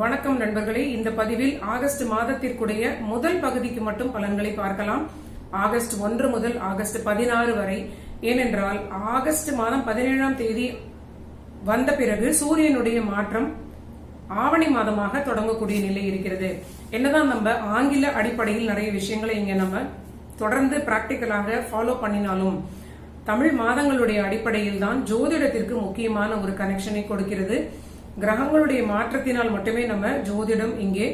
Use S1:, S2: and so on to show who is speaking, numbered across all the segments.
S1: வணக்கம் நண்பர்களே. இந்த பதிவில் ஆகஸ்ட் மாதத்திற்குடைய முதல் பகுதிக்கு மட்டும் பலன்களை பார்க்கலாம். ஆகஸ்ட் ஒன்று முதல் ஆகஸ்ட் பதினாறு வரை. ஏனென்றால் ஆகஸ்ட் மாதம் பதினேழாம் தேதி வந்த பிறகு சூரியனுடைய மாற்றம் ஆவணி மாதமாக தொடங்கக்கூடிய நிலை இருக்கிறது. என்னதான் நம்ம ஆங்கில அடிப்படையில் நிறைய விஷயங்களை இங்க நம்ம தொடர்ந்து பிராக்டிக்கலாக ஃபாலோ பண்ணினாலும் தமிழ் மாதங்களுடைய அடிப்படையில் தான் ஜோதிடத்திற்கு முக்கியமான ஒரு கனெக்ஷனை கொடுக்கிறது. கிரகங்களுடைய மாற்றத்தினால் மட்டுமே நம்ம ஜோதிடம் இங்கே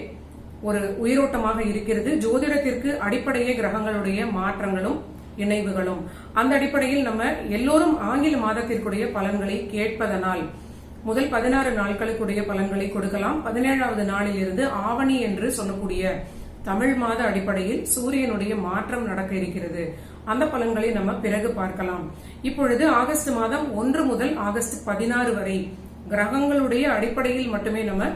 S1: ஒரு உயிரோட்டமாக இருக்கிறது. ஜோதிடத்திற்கு அடிப்படையே கிரகங்களுடைய மாற்றங்களும் இணைவுகளும். அந்த அடிப்படையில் நம்ம எல்லோரும் ஆங்கில மாதத்திற்குடைய பலன்களை கேட்பதனால் முதல் பதினாறு நாட்களுக்குடைய பலன்களை கொடுக்கலாம். பதினேழாவது நாளில் இருந்து ஆவணி என்று சொல்லக்கூடிய தமிழ் மாத அடிப்படையில் சூரியனுடைய மாற்றம் நடக்க இருக்கிறது. அந்த பலன்களை நம்ம பிறகு பார்க்கலாம். இப்பொழுது ஆகஸ்ட் மாதம் ஒன்று முதல் ஆகஸ்ட் பதினாறு வரை கிரகங்களுடைய அடிப்படையில் மட்டுமே நம்ம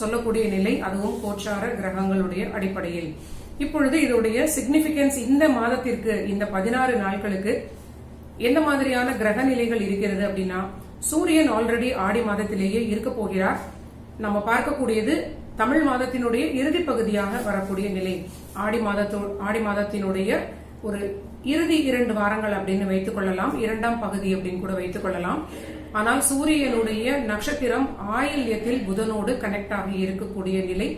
S1: சொல்லக்கூடிய நிலை அதுவும் கோச்சார கிரகங்களுடைய அடிப்படையில். இப்பொழுது இதோடைய சிக்னிபிகன்ஸ் இந்த மாதத்திற்கு இந்த பதினாறு நாட்களுக்கு எந்த மாதிரியான கிரக நிலைகள் இருக்கிறது அப்படின்னா சூரியன் ஆல்ரெடி ஆடி மாதத்திலேயே இருக்க போகிறார். நம்ம பார்க்கக்கூடியது தமிழ் மாதத்தினுடைய இறுதி பகுதியாக வரக்கூடிய நிலை. ஆடி மாதத்தோ ஆடி மாதத்தினுடைய ஒரு இறுதி இரண்டு வாரங்கள் அப்படின்னு வைத்துக் கொள்ளலாம். இரண்டாம் பகுதி அப்படின்னு கூட வைத்துக் கொள்ளலாம். ஆனால் சூரியனுடைய நட்சத்திரம் ஆயில்யத்தில் புதனோடு கனெக்ட் ஆகி இருக்கக்கூடிய நிலை.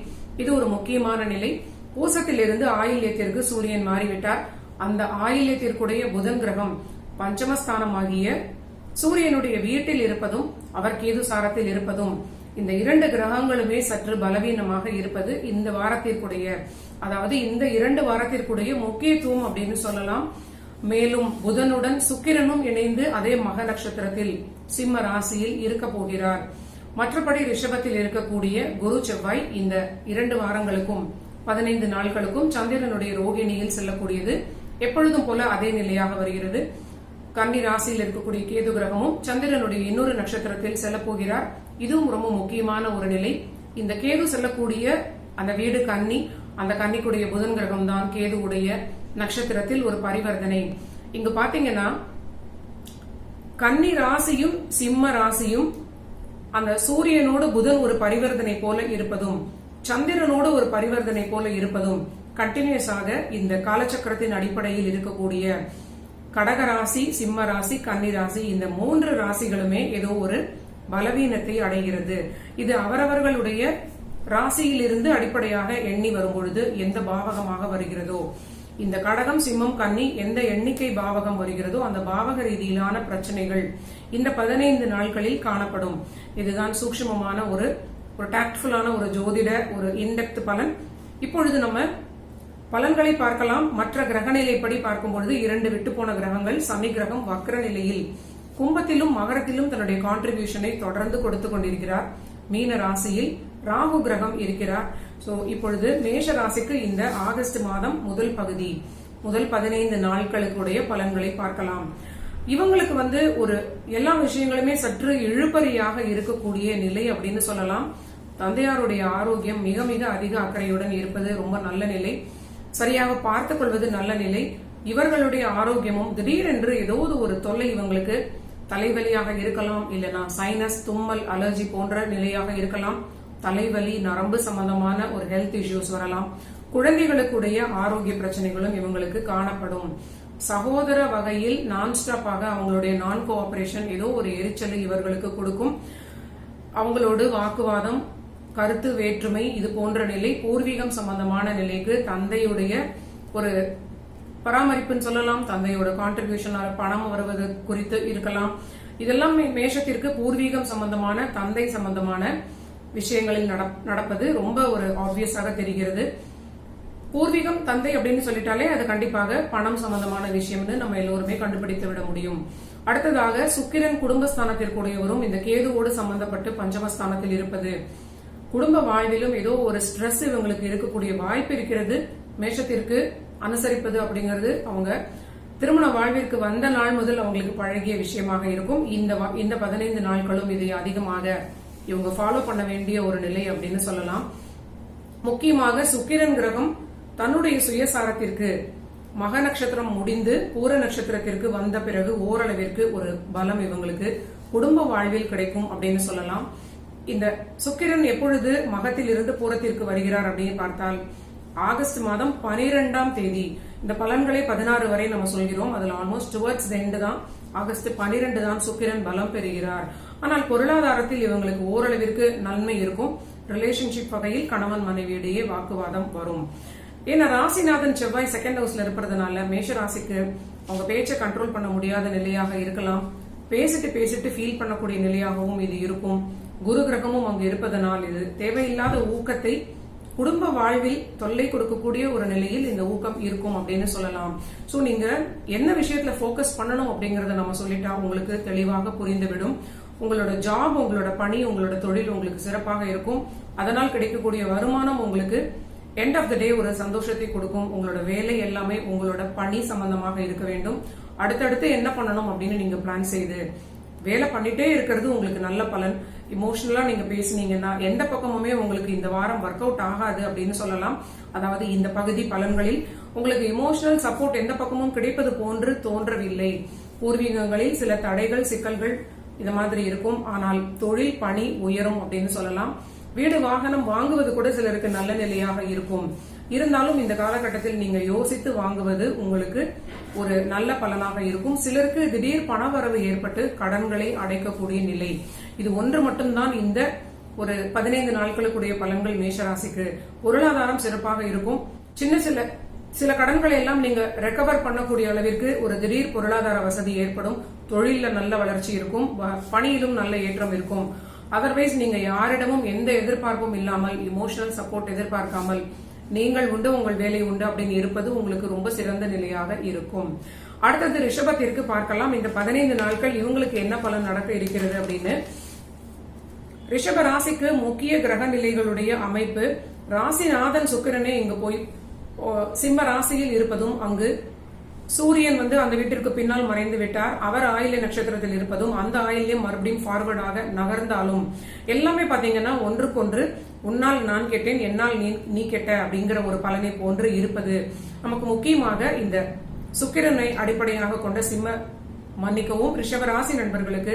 S1: இது ஒரு முக்கியமான நிலை. பூசத்திலிருந்து ஆயில்யத்திற்கு சூரியன் மாறிவிட்டார். அந்த ஆயில்யத்திற்குடைய புதன் கிரகம் பஞ்சமஸ்தானமாகிய சூரியனுடைய வீட்டில் இருப்பதும் அவர் கேது சாரத்தில் இருப்பதும் இந்த இரண்டு கிரகங்களுமே சற்று பலவீனமாக இருப்பது இந்த வாரத்திற்குடைய அதாவது இந்த இரண்டு வாரத்திற்குடைய முக்கியத்துவம் அப்படின்னு சொல்லலாம். மேலும் புதனுடன் சுக்கிரனும் இணைந்து அதே மக நட்சத்திரத்தில் சிம்ம ராசியில் இருக்க போகிறார். மற்றபடி ரிஷபத்தில் இருக்கக்கூடிய குரு செவ்வாய் இந்த இரண்டு வாரங்களுக்கும் பதினைந்து நாட்களுக்கும் சந்திரனுடைய ரோகிணியில் செல்லக்கூடியது. எப்பொழுதும் போல அதே நிலையாக வருகிறது. கன்னி ராசியில் இருக்கக்கூடிய கேது கிரகமும் சந்திரனுடைய இன்னொரு நட்சத்திரத்தில் செல்ல போகிறார். இதுவும் ரொம்ப முக்கியமான ஒரு நிலை. இந்த கேது செல்லக்கூடிய அந்த வீடு கன்னி அந்த கன்னிக்குடைய புதன் கிரகம் தான் கேதுவுடைய நட்சத்திரத்தில் ஒரு பரிவர்த்தனை. இங்கு பாத்தீங்கன்னா கன்னி ராசியும் சிம்ம ராசியும் அந்த சூரியனோடு புதன் ஒரு பரிவர்த்தனை போல இருப்பதும் சந்திரனோடு ஒரு பரிவர்த்தனை போல இருப்பதும் கண்டினியூஸாக இந்த காலச்சக்கரத்தின் அடிப்படையில் இருக்கக்கூடிய கடக ராசி சிம்ம ராசி கன்னி ராசி இந்த மூன்று ராசிகளுமே ஏதோ ஒரு பலவீனத்தை அடைகிறது. இது அவரவர்களுடைய ராசியிலிருந்து அடிப்படையாக எண்ணி வரும்பொழுது எந்த பாவகமாக வருகிறதோ இந்த கடகம் சிம்மம் கன்னி எந்த எண்ணிக்கை பாவகம் வருகிறதோ அந்த பாவக ரீதியிலான பிரச்சனைகள் இந்த பதினைந்து நாட்களில் காணப்படும். இதுதான் சூக்ஷ்மமான ஒரு ஒரு டாக்ட்ஃபுல்லான ஒரு ஜோதிட ஒரு இன்டெப்த் பலன். இப்பொழுது நம்ம பலன்களை பார்க்கலாம். மற்ற கிரகநிலைப்படி பார்க்கும்பொழுது இரண்டு விட்டு போன கிரகங்கள் சனி கிரகம் வக்ர நிலையில். கும்பத்திலும் மகரத்திலும் தன்னுடைய கான்ட்ரிபியூஷனை தொடர்ந்து கொடுத்து கொண்டிருக்கிறார். மீன ராசியில் ராகு கிரகம் இருக்கிறார். சோ இப்பொழுது மேஷ ராசிக்கு இந்த ஆகஸ்ட் மாதம் முதல் பகுதி முதல் பதினைந்து நாட்களுக்குடைய பலன்களை பார்க்கலாம். இவங்களுக்கு வந்து ஒரு எல்லா விஷயங்களுமே சற்று இழுபறியாக இருக்கக்கூடிய நிலை அப்படின்னு சொல்லலாம். தந்தையாருடைய ஆரோக்கியம் மிக மிக அதிக அக்கறையுடன் இருப்பது ரொம்ப நல்ல நிலை. சரியாக பார்த்துக் கொள்வது நல்ல நிலை. இவர்களுடைய ஆரோக்கியமும் திடீரென்று ஏதோ ஒரு தொல்லை இவங்களுக்கு தலைவலியாக இருக்கலாம் இல்லனா சைனஸ் தும்மல் அலர்ஜி போன்ற நிலையாக இருக்கலாம். தலைவலி நரம்பு சம்பந்தமான ஒரு ஹெல்த் இஷ்யூஸ் வரலாம். குழந்தைகளுக்குடைய ஆரோக்கிய பிரச்சனைகளும் இவங்களுக்கு காணப்படும். சகோதர வகையில் நான் ஸ்டாப்பாக அவங்களுடைய நான் கோஆபரேஷன் ஏதோ ஒரு எரிச்சலை இவர்களுக்கு கொடுக்கும். அவங்களோடு வாக்குவாதம் கருத்து வேற்றுமை இது போன்ற நிலை பூர்வீகம் சம்பந்தமான நிலைக்கு தந்தையுடைய ஒரு பராமரிப்புன்னு சொல்லலாம். தந்தையோட கான்ட்ரிபியூஷன் பணம் வருவது குறித்து இருக்கலாம். இதெல்லாம் மேஷத்திற்கு பூர்வீகம் சம்பந்தமான தந்தை சம்பந்தமான விஷயங்களில் நடப்பது ரொம்ப ஒரு ஆப்வியஸாக தெரிகிறது. பூர்வீகம் தந்தை அப்படின்னு சொல்லிட்டாலே அது கண்டிப்பாக பணம் சம்பந்தமான விஷயம்னு நம்ம எல்லோருமே கண்டுபிடித்து விட முடியும். அடுத்ததாக சுக்கிரன் குடும்பஸ்தானத்திற்குடையவரும் இந்த கேதுவோடு சம்பந்தப்பட்டு பஞ்சமஸ்தானத்தில் இருப்பது. குடும்ப வாழ்விலும் ஏதோ ஒரு ஸ்ட்ரெஸ் இவங்களுக்கு இருக்கக்கூடிய வாய்ப்பு இருக்கிறது. மேஷத்திற்கு அனுசரிப்பது அப்படிங்கிறது அவங்க. திருமண வாழ்விற்கு வந்த நாள் முதல் அவங்களுக்கு பழகிய விஷயமாக இருக்கும். இந்த இந்த பதினைந்து நாட்களும் இதை அதிகமாக இவங்க ஃபாலோ பண்ண வேண்டிய ஒரு நிலை அப்படின்னு சொல்லலாம். முக்கியமாக சுக்கிரன் கிரகம் தன்னுடைய சுயசாரத்திற்கு மக நட்சத்திரம் முடிந்து பூர நட்சத்திரத்திற்கு வந்த பிறகு ஓரளவிற்கு ஒரு பலம் இவங்களுக்கு குடும்ப வாழ்வில் கிடைக்கும் அப்படின்னு சொல்லலாம். இந்த சுக்கிரன் எப்பொழுது மகத்தில் இருந்து பூரத்திற்கு வருகிறார் அப்படின்னு பார்த்தால் ஆகஸ்ட் மாதம் பனிரெண்டாம் தேதி. இந்த பலன்களை பதினாறு வரை நம்ம சொல்கிறோம். அதுல ஆல்மோஸ்ட் டுவர்ட்ஸ் ரெண்டு தான் ஆகஸ்ட் பனிரெண்டு தான் சுக்கிரன் பலம் பெறுகிறார். ஆனால் பொருளாதாரத்தில் இவங்களுக்கு ஓரளவிற்கு நன்மை இருக்கும். ரிலேஷன்ஷிப் வகையில் கணவன் மனைவியிடையே வாக்குவாதம் வரும். ஏன்னா ராசிநாதன் செவ்வாய் செகண்ட் ஹவுஸ்ல இருப்பதுனால மேஷ ராசிக்கு அவங்க பேச்சை கண்ட்ரோல் பண்ண முடியாத நிலையாக இருக்கலாம். பேசிட்டு பேசிட்டு ஃபீல் பண்ணக்கூடிய நிலையாகவும் இது இருக்கும். குரு கிரகமும் அங்கு இருப்பதனால் இது தேவையில்லாத ஊக்கத்தை குடும்ப வாழ்வில் தொல்லை கொடுக்கக்கூடிய ஒரு நிலையில் இந்த ஊக்கம் இருக்கும் அப்படின்னு சொல்லலாம். ஸோ நீங்க என்ன விஷயத்துல ஃபோக்கஸ் பண்ணணும் அப்படிங்கறத நம்ம சொல்லிட்டா உங்களுக்கு தெளிவாக புரிந்துவிடும். உங்களோட ஜாப் உங்களோட பணி உங்களோட தொழில் உங்களுக்கு சிறப்பாக இருக்கும். அதனால் கிடைக்கக்கூடிய வருமானம் உங்களுக்கு எண்ட் ஆஃப் த டே ஒரு சந்தோஷத்தை கொடுக்கும். உங்களோட வேலை எல்லாமே உங்களோட பணி சம்பந்தமாக இருக்க வேண்டும். அடுத்தடுத்து என்ன பண்ணணும் அப்படின்னு நீங்க பிளான் செய்து வேலை பண்ணிட்டே இருக்கிறது உங்களுக்கு நல்ல பலன். இமோஷனலா நீங்க பேசுனீங்கன்னா எந்த பக்கமுமே உங்களுக்கு இந்த வாரம் ஒர்க் அவுட் ஆகாது அப்படின்னு சொல்லலாம். அதாவது இந்த பகுதி பலன்களில் உங்களுக்கு இமோஷனல் சப்போர்ட் எந்த பக்கமும் கிடைப்பது போன்று தோன்றவில்லை. பூர்வீகங்களில் சில தடைகள் சிக்கல்கள் இது மாதிரி இருக்கும். ஆனால் தொழில் பணி உயரும் அப்படின்னு சொல்லலாம். வீடு வாகனம் வாங்குவது கூட சிலருக்கு நல்ல நிலையாக இருக்கும். இருந்தாலும் இந்த காலகட்டத்தில் நீங்க யோசித்து வாங்குவது உங்களுக்கு ஒரு நல்ல பலனாக இருக்கும். சிலருக்கு திடீர் பணவரவு ஏற்பட்டு கடன்களை அடைக்கக்கூடிய நிலை. இது ஒன்று மட்டும்தான். இந்த ஒரு பதினைந்து நாட்களுக்குடைய பலன்கள் மேஷராசிக்கு. பொருளாதாரம் சிறப்பாக இருக்கும். சின்ன சில சில கடன்களை எல்லாம் நீங்க ரெக்கவர் பண்ணக்கூடிய அளவிற்கு ஒரு திடீர் பொருளாதார வசதி ஏற்படும். தொழில நல்ல வளர்ச்சி இருக்கும். பணியிலும் நல்ல ஏற்றம் இருக்கும். அதர்வைஸ் நீங்க யாரிடமும் எந்த எதிர்பார்ப்பும் இல்லாமல் இமோஷனல் சப்போர்ட் எதிர்பார்க்காமல் நீங்கள் உண்டு உங்கள் வேலை உண்டு அப்படின்னு இருப்பது உங்களுக்கு ரொம்ப சிறந்த நிலையாக இருக்கும். அடுத்தது ரிஷபத்திற்கு பார்க்கலாம். இந்த பதினைந்து நாட்கள் இவங்களுக்கு என்ன பலன் நடக்க இருக்கிறது அப்படின்னு. ரிஷப ராசிக்கு முக்கிய கிரக நிலைகளுடைய அமைப்பு. ராசிநாதன் சுக்கிரனே இங்கு போய் சிம்ம ராசியில் இருப்பதும் அங்கு சூரியன் வந்து அந்த வீட்டிற்கு பின்னால் மறைந்து விட்டார். அவர் ஆயில்ய நட்சத்திரத்தில் இருப்பதும் அந்த ஆயில்யம் மறுபடியும் ஃபார்வர்டாக நகர்ந்தாலும். எல்லாமே பாத்தீங்கன்னா ஒன்றுக்கொன்று உன்னால் நான் கேட்டேன் என்னால் நீ நீ கேட்ட அப்படிங்கிற ஒரு பலனை போன்று இருப்பது. நமக்கு முக்கியமாக இந்த சுக்கிரனை அடிப்படையாக கொண்ட சிம்ம மன்னிக்கவும். ரிஷப ராசி நண்பர்களுக்கு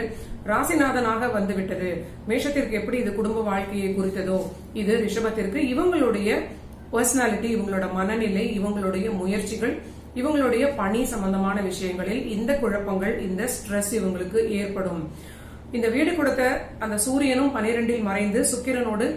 S1: ராசிநாதனாக வந்துவிட்டது. மேஷத்திற்கு எப்படி இது குடும்ப வாழ்க்கையை குறித்ததோ இது ரிஷபத்திற்கு இவங்களுடைய பர்சனாலிட்டி இவங்களோட மனநிலை இவங்களுடைய முயற்சிகள் இவங்களுடைய பணி சம்பந்தமான விஷயங்களில் இந்த குழப்பங்கள் இந்த ஸ்ட்ரெஸ் இவங்களுக்கு ஏற்படும். இந்த வீடு கொடுத்த அந்த சூரியனும் பனிரெண்டில் மறைந்து சுக்கிரனோடு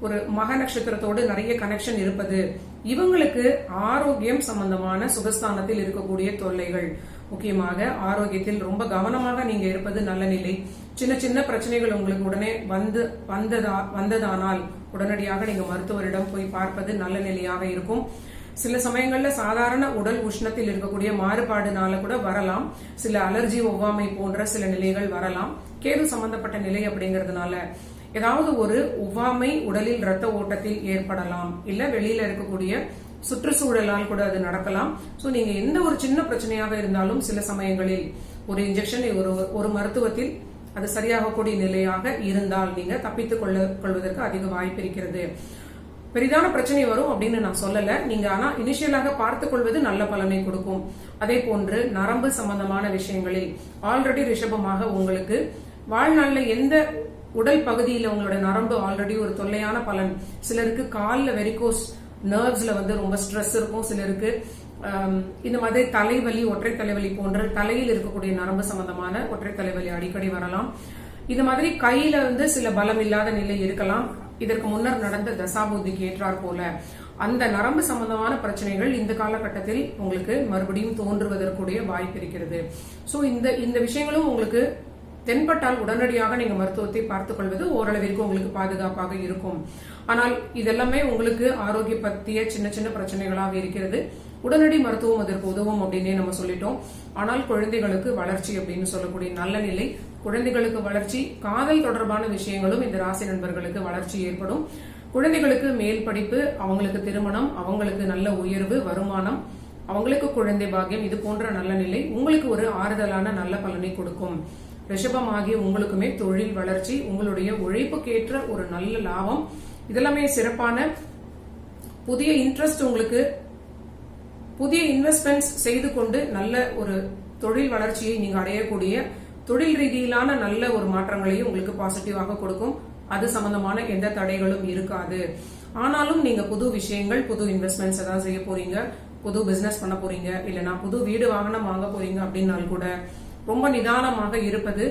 S1: ஒரு மக நட்சத்திரத்தோடு நிறைய கனெக்ஷன் இருப்பது. இவங்களுக்கு ஆரோக்கியம் சம்பந்தமான சுகஸ்தானத்தில் இருக்கக்கூடிய தொல்லைகள். முக்கியமாக ஆரோக்கியத்தில் ரொம்ப கவனமாக நீங்க இருப்பது நல்ல நிலை. சின்ன சின்ன பிரச்சனைகள் உங்களுக்கு உடனே வந்து வந்ததா வந்ததானால் உடனடியாக நீங்க மருத்துவரிடம் போய் பார்ப்பது நல்ல நிலையாக இருக்கும். சில சமயங்கள்ல சாதாரண உடல் உஷ்ணத்தில் இருக்கக்கூடிய மாறுபாடுனால கூட வரலாம். சில அலர்ஜி ஒவ்வாமை போன்ற சில நிலைகள் வரலாம். கேது சம்பந்தப்பட்ட நிலை அப்படிங்கறதுனால ஏதாவது ஒரு ஒவ்வாமை உடலில் ரத்த ஓட்டத்தில் ஏற்படலாம். இல்ல வெளியில இருக்கக்கூடிய சுற்றுச்சூழலால் கூட அது நடக்கலாம். சோ நீங்க எந்த ஒரு சின்ன பிரச்சனையாக இருந்தாலும் சில சமயங்களில் ஒரு இன்ஜெக்ஷன் ஒரு ஒரு மருத்துவத்தில் அது சரியாகக்கூடிய நிலையாக இருந்தால் நீங்க தப்பித்துக் கொள்ள கொள்வதற்கு அதிக வாய்ப்பு இருக்கிறது. பெரிதான பிரச்சனை வரும் அப்படின்னு நான் சொல்லல. நீங்க ஆனா இனிஷியலாக பார்த்துக் கொள்வது நல்ல பலனை கொடுக்கும். அதே போன்று நரம்பு சம்பந்தமான விஷயங்களில் ஆல்ரெடி ரிஷபமாக உங்களுக்கு வாழ்நாளில் எந்த உடல் பகுதியில் உங்களோட நரம்பு ஆல்ரெடி ஒரு தொல்லையான பலன். சிலருக்கு காலில் வெரிகோஸ் நர்வ்ஸ்ல வந்து ரொம்ப ஸ்ட்ரெஸ் இருக்கும் சிலருக்கு இந்த மாதிரி தலைவலி ஒற்றை தலைவலி போன்ற தலையில் இருக்கக்கூடிய நரம்பு சம்பந்தமான ஒற்றை தலைவலி அடிக்கடி வரலாம். இது மாதிரி கையில வந்து சில பலம் இல்லாத நிலை இருக்கலாம். இதற்கு முன்னர் நடந்த தசாபூதிக்கு ஏற்றார் போல. அந்த நரம்பு சம்பந்தமான பிரச்சனைகள் இந்த காலகட்டத்தில் உங்களுக்கு மறுபடியும் தோன்றுவதற்குடைய வாய்ப்பு இருக்கிறது. ஸோ இந்த இந்த விஷயங்களும் உங்களுக்கு தென்பட்டால் உடனடியாக நீங்க மருத்துவத்தை பார்த்துக் கொள்வது ஓரளவிற்கு உங்களுக்கு பாதுகாப்பாக இருக்கும். ஆனால் இதெல்லாமே உங்களுக்கு ஆரோக்கிய பத்திய சின்ன சின்ன பிரச்சனைகளாக இருக்கிறது. உடனடி மருத்துவம் அதற்கு உதவும் அப்படின்னே நம்ம சொல்லிட்டோம். ஆனால் குழந்தைகளுக்கு வளர்ச்சி அப்படின்னு சொல்லக்கூடிய நல்ல நிலை. குழந்தைகளுக்கு வளர்ச்சி காதல் தொடர்பான விஷயங்களும் இந்த ராசி நண்பர்களுக்கு வளர்ச்சி ஏற்படும். குழந்தைகளுக்கு மேல் படிப்பு அவங்களுக்கு திருமணம் அவங்களுக்கு நல்ல உயர்வு வருமானம் அவங்களுக்கு குழந்தை பாக்கியம் இது போன்ற நல்ல நிலை உங்களுக்கு ஒரு ஆறுதலான நல்ல பலனை கொடுக்கும். ரிஷபமாகிய உங்களுக்குமே தொழில் வளர்ச்சி உங்களுடைய உழைப்புக்கேற்ற ஒரு நல்ல லாபம். இதெல்லாமே சிறப்பான புதிய இன்ட்ரெஸ்ட் உங்களுக்கு புதிய இன்வெஸ்ட்மெண்ட்ஸ் செய்து கொண்டு நல்ல ஒரு தொழில் வளர்ச்சியை நீங்க அடையக்கூடிய தொழில் ரீதியிலான நல்ல ஒரு மாற்றங்களையும் உங்களுக்கு பாசிட்டிவாக கொடுக்கும். அது சம்பந்தமான எந்த தடைகளும் இருக்காது. ஆனாலும் நீங்க புது விஷயங்கள் புது இன்வெஸ்ட்மெண்ட்ஸ் ஏதாவது செய்ய போறீங்க புது பிசினஸ் பண்ண போறீங்க இல்லைன்னா புது வீடு வாகனம் வாங்க போறீங்க அப்படின்னால் கூட ரொம்ப நிதானமாக இருப்பது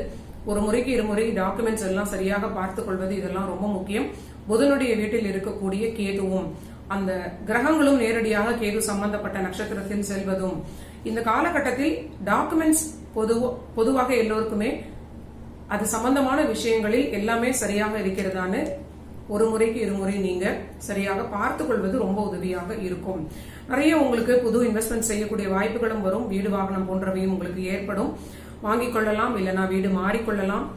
S1: ஒரு முறைக்கு இருமுறை டாக்குமெண்ட்ஸ் எல்லாம் சரியாக பார்த்துக் கொள்வது இதெல்லாம் ரொம்ப முக்கியம். புதனுடைய வீட்டில் இருக்கக்கூடிய கேதுவும் அந்த கிரகங்களும் நேரடியாக கேது சம்பந்தப்பட்ட நட்சத்திரத்தில் செல்வதும் இந்த காலகட்டத்தில் டாக்குமெண்ட்ஸ் பொது பொதுவாக எல்லோருக்குமே அது சம்பந்தமான விஷயங்களில் எல்லாமே சரியாக இருக்கிறதான்னு ஒரு முறைக்கு இருமுறை நீங்க சரியாக பார்த்துக் கொள்வது ரொம்ப உதவியாக இருக்கும். நிறைய உங்களுக்கு புது இன்வெஸ்ட்மெண்ட் செய்யக்கூடிய வாய்ப்புகளும் வரும். வீடு வாகனம் போன்றவையும் உங்களுக்கு ஏற்படும். வாங்கிக் கொள்ளலாம் இல்லைனா வீடு மாறிக்கொள்ளலாம்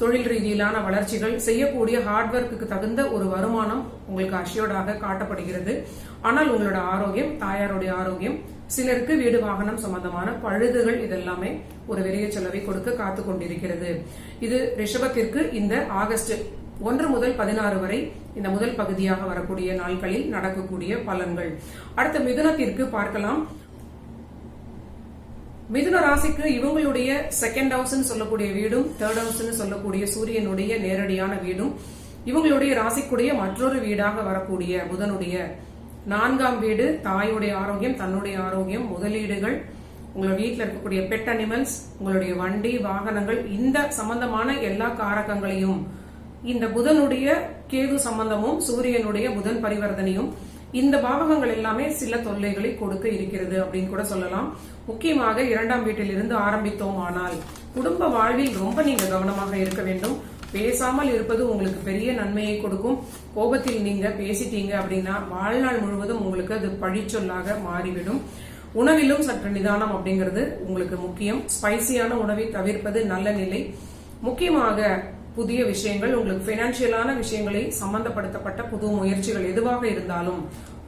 S1: தொழில் ரீதியிலான வளர்ச்சிகள் செய்யக்கூடிய ஹார்ட் ஒர்க்குக்கு தகுந்த ஒரு வருமானம் உங்களுக்கு அஷ்யோர்டாக காட்டப்படுகிறது. ஆனால் உங்களோட ஆரோக்கியம் தாயாருடைய ஆரோக்கியம் சிலருக்கு வீடு வாகனம் சம்பந்தமான பழுதுகள் இதெல்லாமே ஒரு விரைய செலவை கொடுக்க காத்து கொண்டிருக்கிறது. இது ரிஷபத்திற்கு இந்த ஆகஸ்ட் ஒன்று முதல் பதினாறு வரை இந்த முதல் பகுதியாக வரக்கூடிய நாட்களில் நடக்கக்கூடிய பலன்கள். அடுத்த மிதுனத்திற்கு பார்க்கலாம். மிதுன ராசிக்கு இவங்களுடைய செகண்ட் ஹவுஸ் சொல்லக்கூடிய வீடும் தேர்ட் ஹவுஸ் சொல்லக்கூடிய சூரியனுடைய நேரடியான வீடும் இவங்களுடைய ராசிக்குடைய மற்றொரு வீடாக வரக்கூடிய புதனுடைய நான்காம் வீடு தாயுடைய ஆரோக்கியம் தன்னுடைய ஆரோக்கியம் முதலீடுகள் உங்களோட வீட்டில் இருக்கக்கூடிய பெட் அனிமல்ஸ் உங்களுடைய வண்டி வாகனங்கள் இந்த சம்பந்தமான எல்லா காரகங்களையும் இந்த புதனுடைய கேது சம்பந்தமும் சூரியனுடைய புதன் பரிவர்த்தனையும் இந்த பாவகங்கள் எல்லாமே சில தொல்லைகளை கொடுக்க இருக்கிறது அப்படின்னு கூட சொல்லலாம். முக்கியமாக இரண்டாம் வீட்டில் இருந்து ஆரம்பித்தோமானால் குடும்ப வாழ்வில் ரொம்ப நீங்க கவனமாக இருக்க வேண்டும். பேசாமல் இருப்பது உங்களுக்கு பெரிய நன்மையை கொடுக்கும். கோபத்தில் நீங்க பேசிட்டீங்க அப்படின்னா வாழ்நாள் முழுவதும் உங்களுக்கு அது பழிச்சொல்லாக மாறிவிடும். உணவிலும் சற்று நிதானம் அப்படிங்கிறது உங்களுக்கு முக்கியம். ஸ்பைசியான உணவை தவிர்ப்பது நல்ல நிலை. முக்கியமாக புதிய விஷயங்கள் உங்களுக்கு பினான்சியலான விஷயங்களை சம்பந்தப்படுத்தப்பட்ட புது முயற்சிகள் எதுவாக இருந்தாலும்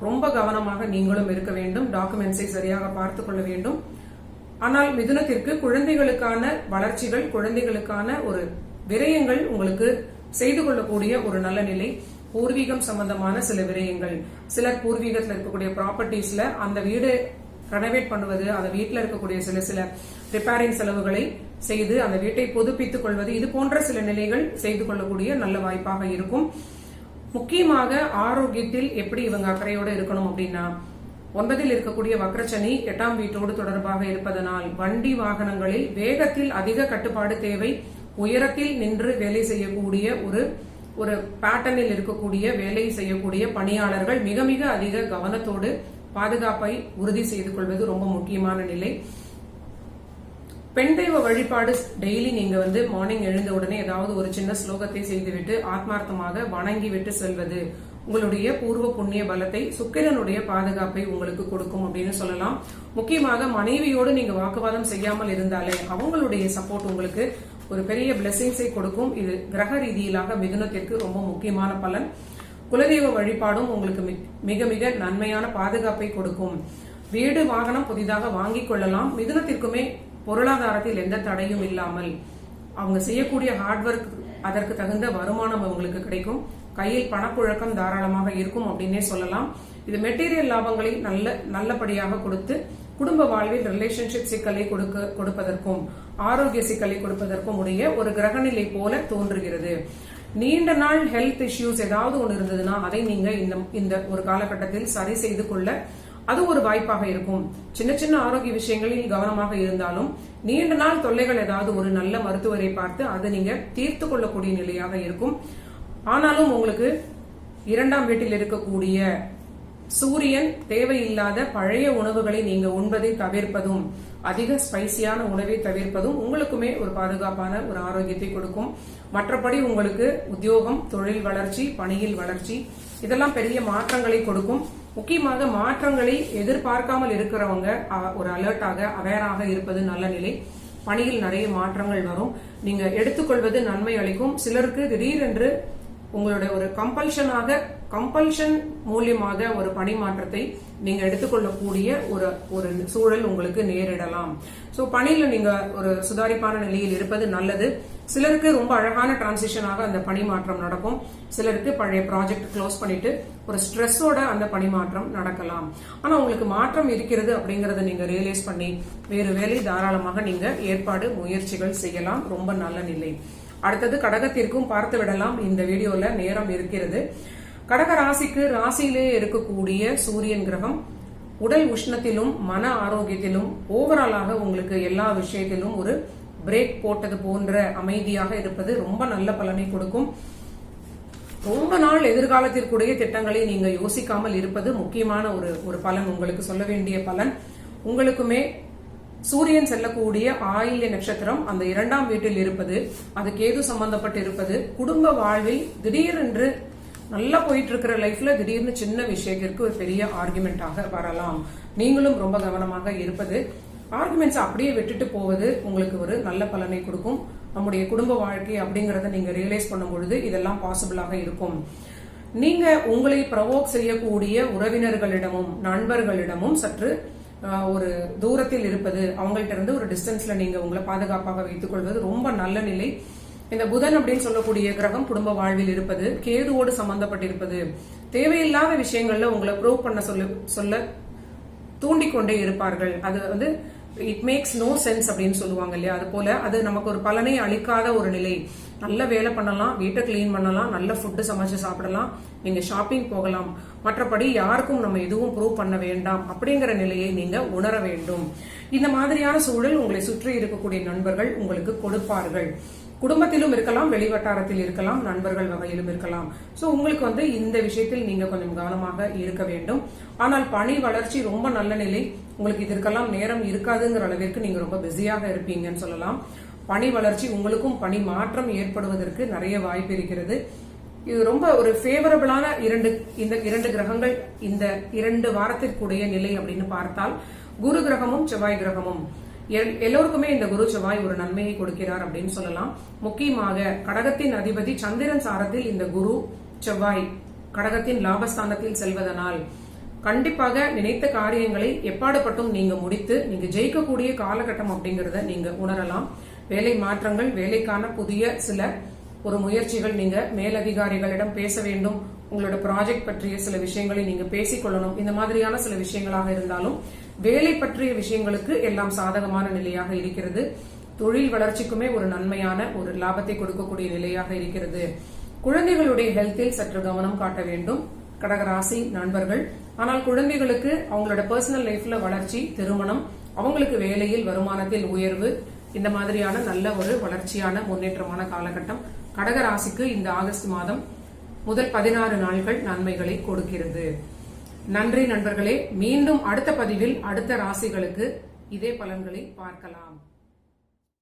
S1: ரொம்ப கவனமாக நீங்களும் இருக்க வேண்டும் டாக்குமெண்ட்ஸை சரியாக பார்த்துக் கொள்ள வேண்டும். ஆனால் மிதுனத்திற்கு குழந்தைகளுக்கான வளர்ச்சிகள் குழந்தைகளுக்கான ஒரு விரயங்கள் உங்களுக்கு செய்து கொள்ளக்கூடிய ஒரு நல்ல நிலை. பூர்வீகம் சம்பந்தமான சில விரயங்கள். சிலர் பூர்வீகத்தில் இருக்கக்கூடிய ப்ராப்பர்ட்டிஸ்ல அந்த வீடு ரெனோவேட் பண்ணுவது அந்த வீட்டில் இருக்கக்கூடிய சில சில ரிப்பேரிங் செலவுகளை செய்து அந்த வீட்டை புதுப்பித்துக் கொள்வது இது போன்ற சில நிலைகள் செய்து கொள்ளக்கூடிய நல்ல வாய்ப்பாக இருக்கும். முக்கியமாக ஆரோக்கியத்தில் எப்படி இவங்க அக்கறையோடு இருக்கணும் அப்படின்னா ஒன்பதில் இருக்கக்கூடிய வக்ரச்சனி எட்டாம் வீட்டோடு தொடர்பாக இருப்பதனால் வண்டி வாகனங்களில் வேகத்தில் அதிக கட்டுப்பாடு தேவை உயரத்தில் நின்று வேலை செய்யக்கூடிய ஒரு ஒரு பேட்டர்னில் இருக்கக்கூடிய வேலை செய்யக்கூடிய பணியாளர்கள் மிக மிக அதிக கவனத்தோடு பாதுகாப்பை உறுதி செய்து கொள்வது ரொம்ப முக்கியமான நிலை. பெண் தெய்வ வழிபாடு டெய்லி நீங்க வந்து மார்னிங் எழுந்த உடனே ஏதாவது ஒரு சின்ன ஸ்லோகத்தை செய்துவிட்டு ஆத்மார்த்தமாக வணங்கி விட்டு செல்வது. உங்களுடைய பூர்வ புண்ணிய பலத்தை சுக்கிரனுடைய பாதுகாப்பை உங்களுக்கு கொடுக்கும் அப்படின்னு சொல்லலாம். முக்கியமாக மனைவியோடு நீங்க வாக்குவாதம் செய்யாமல் இருந்தாலே அவங்களுடைய சப்போர்ட் உங்களுக்கு ஒரு பெரிய பிளெஸிங்ஸை கொடுக்கும். இது கிரக ரீதியிலாக மிதுனத்திற்கு ரொம்ப முக்கியமான பலன். குலதெய்வ வழிபாடும் உங்களுக்கு மிக மிக நன்மையான பாதுகாப்பை கொடுக்கும். வீடு வாகனம் புதிதாக வாங்கிக் கொள்ளலாம். மிதுனத்திற்குமே பொருளாதாரத்தில் எந்த தடையும் இல்லாமல் அவங்க செய்யக்கூடிய ஹார்ட் ஒர்க் அதற்கு தகுந்த வருமானம் அவங்களுக்கு கிடைக்கும். கையில் பணப்புழக்கம் தாராளமாக இருக்கும் அப்படின்னே சொல்லலாம். இது மெட்டீரியல் லாபங்களை நல்ல நல்லபடியாக கொடுத்து குடும்ப வாழ்வில் ரிலேஷன்ஷிப் சிக்கலை கொடுக்க கொடுப்பதற்கும் ஆரோக்கிய சிக்கலை கொடுப்பதற்கும் உடைய ஒரு கிரகநிலை போல தோன்றுகிறது. நீண்ட நாள் ஹெல்த் இஷ்யூஸ் ஏதாவது ஒன்று இருந்ததுன்னா அதை நீங்க இந்த இந்த ஒரு காலகட்டத்தில் சரி செய்து கொள்ள அது ஒரு வாய்ப்பாக இருக்கும். சின்ன சின்ன ஆரோக்கிய விஷயங்களில் கவனமாக இருந்தாலும் நீண்ட நாள் தொல்லைகள் ஏதாவது ஒரு நல்ல மருத்துவரை பார்த்து அதை நீங்க தீர்த்து கொள்ளக்கூடிய நிலையாக இருக்கும். ஆனாலும் உங்களுக்கு இரண்டாம் வீட்டில் இருக்கக்கூடிய சூரியன் தேவையில்லாத பழைய உணவுகளை நீங்க உண்பதை தவிர்ப்பதும் அதிக ஸ்பைசியான உணவை தவிர்ப்பதும் உங்களுக்குமே ஒரு பாதுகாப்பான ஒரு ஆரோக்கியத்தை கொடுக்கும். மற்றபடி உங்களுக்கு உத்தியோகம் தொழில் வளர்ச்சி பணியில் வளர்ச்சி இதெல்லாம் பெரிய மாற்றங்களை கொடுக்கும். முக்கியமாக மாற்றங்களை எதிர்பார்க்காமல் இருக்கிறவங்க ஒரு அலர்ட்டாக அவேராக இருப்பது நல்ல நிலை. பணியில் நிறைய மாற்றங்கள் வரும். நீங்க எடுத்துக்கொள்வது நன்மை அளிக்கும். சிலருக்கு திடீரென்று உங்களுடைய ஒரு கம்பல்ஷனாக கம்பல்ஷன் மூலியமாக ஒரு பணி மாற்றத்தை நீங்க எடுத்துக்கொள்ளக்கூடிய ஒரு ஒரு சூழல் உங்களுக்கு நேரிடலாம். ஸோ பணியில நீங்க ஒரு சுதாரிப்பான நிலையில் இருப்பது நல்லது. சிலருக்கு ரொம்ப அழகான டிரான்சிஷனாக அந்த பணி மாற்றம் நடக்கும். சிலருக்கு பழைய ப்ராஜெக்ட் க்ளோஸ் பண்ணிட்டு ஒரு ஸ்ட்ரெஸ்ஸோட அந்த பணி மாற்றம் நடக்கலாம். ஆனா உங்களுக்கு மாற்றம் இருக்கிறது அப்படிங்கறத நீங்க ரியலைஸ் பண்ணி வேறு வேலை தாராளமாக நீங்க ஏற்பாடு முயற்சிகள் செய்யலாம். ரொம்ப நல்ல நிலை. அடுத்தது கடகத்திற்கும் பார்த்து விடலாம். இந்த வீடியோல நேரம் இருக்கிறது. கடக ராசிக்கு ராசியிலே இருக்கக்கூடிய சூரியன் கிரகம் உடல் உஷ்ணத்திலும் மன ஆரோக்கியத்திலும் ஓவராலாக உங்களுக்கு எல்லா விஷயத்திலும் ஒரு பிரேக் போட்டது போன்ற அமைதியாக இருப்பது ரொம்ப நல்ல பலனை கொடுக்கும். ரொம்ப நாள் எதிர்காலத்திற்குரிய திட்டங்களை நீங்க யோசிக்காமல் இருப்பது முக்கியமான ஒரு ஒரு பலன். உங்களுக்கு சொல்ல வேண்டிய பலன் உங்களுக்குமே சூரியன் செல்லக்கூடிய ஆயில்ய நட்சத்திரம் அந்த இரண்டாம் வீட்டில் இருப்பது அது கேது சம்பந்தப்பட்டு இருப்பது குடும்ப வாழ்வில் திடீரென்று நல்லா போயிட்டு இருக்கிற லைஃப்ல திடீர்னு சின்ன விஷயத்திற்கு ஒரு பெரிய ஆர்குமெண்டாக வரலாம். நீங்களும் ரொம்ப கவனமாக இருப்பது ஆர்குமெண்ட்ஸ் அப்படியே விட்டுட்டு போவது உங்களுக்கு ஒரு நல்ல பலனை கொடுக்கும். நம்முடைய குடும்ப வாழ்க்கை அப்படிங்கறத நீங்க ரியலைஸ் பண்ணும் பொழுது இதெல்லாம் பாசிபிளாக இருக்கும். நீங்க உங்களை ப்ரவோக் செய்யக்கூடிய உறவினர்களிடமும் நண்பர்களிடமும் சற்று ஒரு தூரத்தில் இருப்பது அவங்கள்ட்ட இருந்து ஒரு டிஸ்டன்ஸ்ல நீங்க உங்களை பாதுகாப்பாக வைத்துக் கொள்வது ரொம்ப நல்ல நிலை. இந்த புதன் அப்படின்னு சொல்லக்கூடிய கிரகம் குடும்ப வாழ்வில் இருப்பது கேதுவோடு சம்பந்தப்பட்டிருப்பது. தேவையில்லாத விஷயங்கள்ல உங்களை ப்ரூவ் பண்ண சொல்ல சொல்ல தூண்டிக்கொண்டே இருப்பார்கள். அது வந்து இட் மேக்ஸ் நோ சென்ஸ் அப்படின்னு சொல்லுவாங்க இல்லையா? அது போல அது நமக்கு ஒரு பலனை அளிக்காத ஒரு நிலை. நல்ல வேலை பண்ணலாம் வீட்டை க்ளீன் பண்ணலாம் நல்ல ஃபுட்டு சமைச்சு சாப்பிடலாம் நீங்க ஷாப்பிங் போகலாம். மற்றபடி யாருக்கும் நம்ம எதுவும் ப்ரூவ் பண்ண வேண்டாம் அப்படிங்கிற நிலையை நீங்க உணர வேண்டும். இந்த மாதிரியான சூழல் உங்களை சுற்றி இருக்கக்கூடிய நண்பர்கள் உங்களுக்கு கொடுப்பார்கள். குடும்பத்திலும் இருக்கலாம் வெளிவட்டாரத்தில் இருக்கலாம் நண்பர்கள் வகையிலும் இருக்கலாம். ஸோ உங்களுக்கு வந்து இந்த விஷயத்தில் நீங்க கொஞ்சம் கவனமாக இருக்க வேண்டும். ஆனால் பணி வளர்ச்சி ரொம்ப நல்ல நிலை. உங்களுக்கு இதற்கெல்லாம் நேரம் இருக்காதுங்கிற அளவிற்கு நீங்க ரொம்ப பிஸியாக இருப்பீங்கன்னு சொல்லலாம். பணி வளர்ச்சி உங்களுக்கும் பணி மாற்றம் ஏற்படுவதற்கு நிறைய வாய்ப்பு இருக்கிறது. இது ரொம்ப ஒரு ஃபேவரபிளான இரண்டு இந்த இரண்டு கிரகங்கள் இந்த இரண்டு வாரத்திற்குடைய நிலை அப்படின்னு பார்த்தால் குரு கிரகமும் செவ்வாய் கிரகமும். எல்லோருக்குமே இந்த குரு செவ்வாய் ஒரு நன்மையை கொடுக்கிறார் அப்படின்னு சொல்லலாம். முக்கியமாக கடகத்தின் அதிபதி சந்திரன் சாரத்தில் இந்த குரு செவ்வாய் கடகத்தின் லாபஸ்தானத்தில் செல்வதனால் கண்டிப்பாக நினைத்த காரியங்களை எப்பாடுபட்டும் நீங்க முடித்து நீங்க ஜெயிக்கக்கூடிய காலகட்டம் அப்படிங்கறத நீங்க உணரலாம். வேலை மாற்றங்கள் வேலைக்கான புதிய சில ஒரு முயற்சிகள் நீங்க மேலதிகாரிகளிடம் பேச வேண்டும். உங்களோட ப்ராஜெக்ட் பற்றிய சில விஷயங்களை நீங்க பேசிக்கொள்ளணும். இந்த மாதிரியான சில விஷயங்களாக இருந்தாலும் வேலை பற்றிய விஷயங்களுக்கு எல்லாம் சாதகமான நிலையாக இருக்கிறது. தொழில் வளர்ச்சிக்குமே ஒரு நன்மையான ஒரு லாபத்தை கொடுக்கக்கூடிய நிலையாக இருக்கிறது. குழந்தைகளுடைய ஹெல்த்தில் சற்று கவனம் காட்ட வேண்டும். கடகராசி நண்பர்கள் ஆனால் குழந்தைகளுக்கு அவங்களோட பர்சனல் லைஃப்ல வளர்ச்சி திருமணம் அவங்களுக்கு வேலையில் வருமானத்தில் உயர்வு இந்த மாதிரியான நல்ல ஒரு வளர்ச்சியான முன்னேற்றமான காலகட்டம் கடகராசிக்கு இந்த ஆகஸ்ட் மாதம் முதல் பதினாறு நாட்கள் நன்மைகளை கொடுக்கிறது. நன்றி நண்பர்களே மீண்டும் அடுத்த பதிவில் அடுத்த ராசிகளுக்கு இதே பலன்களை பார்க்கலாம்.